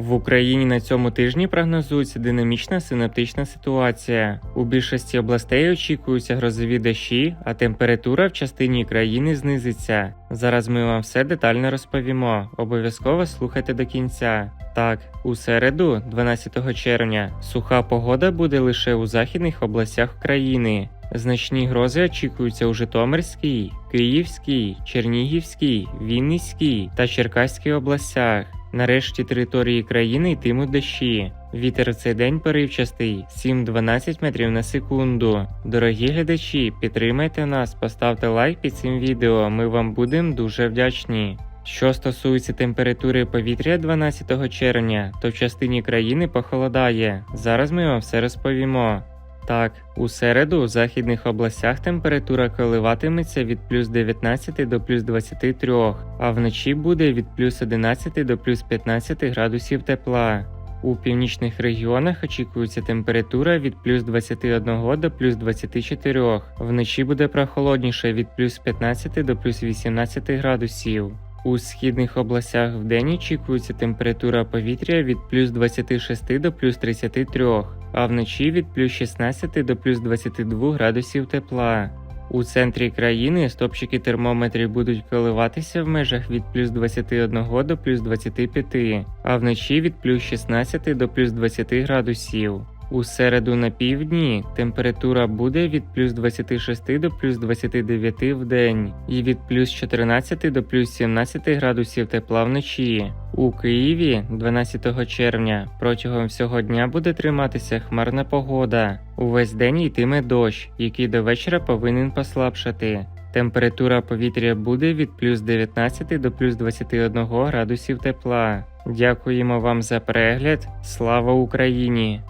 В Україні на цьому тижні прогнозується динамічна синаптична ситуація. У більшості областей очікуються грозові дощі, а температура в частині країни знизиться. Зараз ми вам все детально розповімо. Обов'язково слухайте до кінця. Так, у середу, 12 червня, суха погода буде лише у західних областях країни. Значні грози очікуються у Житомирській, Київській, Чернігівській, Вінницькій та Черкаській областях. Нарешті території країни йтимуть дощі. Вітер в цей день поривчастий 7-12 метрів на секунду. Дорогі глядачі, підтримайте нас, поставте лайк під цим відео. Ми вам будемо дуже вдячні. Що стосується температури повітря 12 червня, то в частині країни похолодає. Зараз ми вам все розповімо. Так, у середу у західних областях температура коливатиметься від плюс 19 до плюс 23, а вночі буде від плюс 11 до плюс 15 градусів тепла. У північних регіонах очікується температура від плюс 21 до плюс 24. Вночі буде прохолодніше від плюс 15 до плюс 18 градусів. У східних областях вдень очікується температура повітря від плюс 26 до плюс 33, а вночі від плюс 16 до плюс 22 градусів тепла. У центрі країни стопчики термометрів будуть коливатися в межах від плюс 21 до плюс 25, а вночі від плюс 16 до плюс 20 градусів. У середу на півдні температура буде від плюс 26 до плюс 29 в день і від плюс 14 до плюс 17 градусів тепла вночі. У Києві 12 червня протягом всього дня буде триматися хмарна погода. Увесь день йтиме дощ, який до вечора повинен послабшати. Температура повітря буде від плюс 19 до плюс 21 градусів тепла. Дякуємо вам за перегляд. Слава Україні!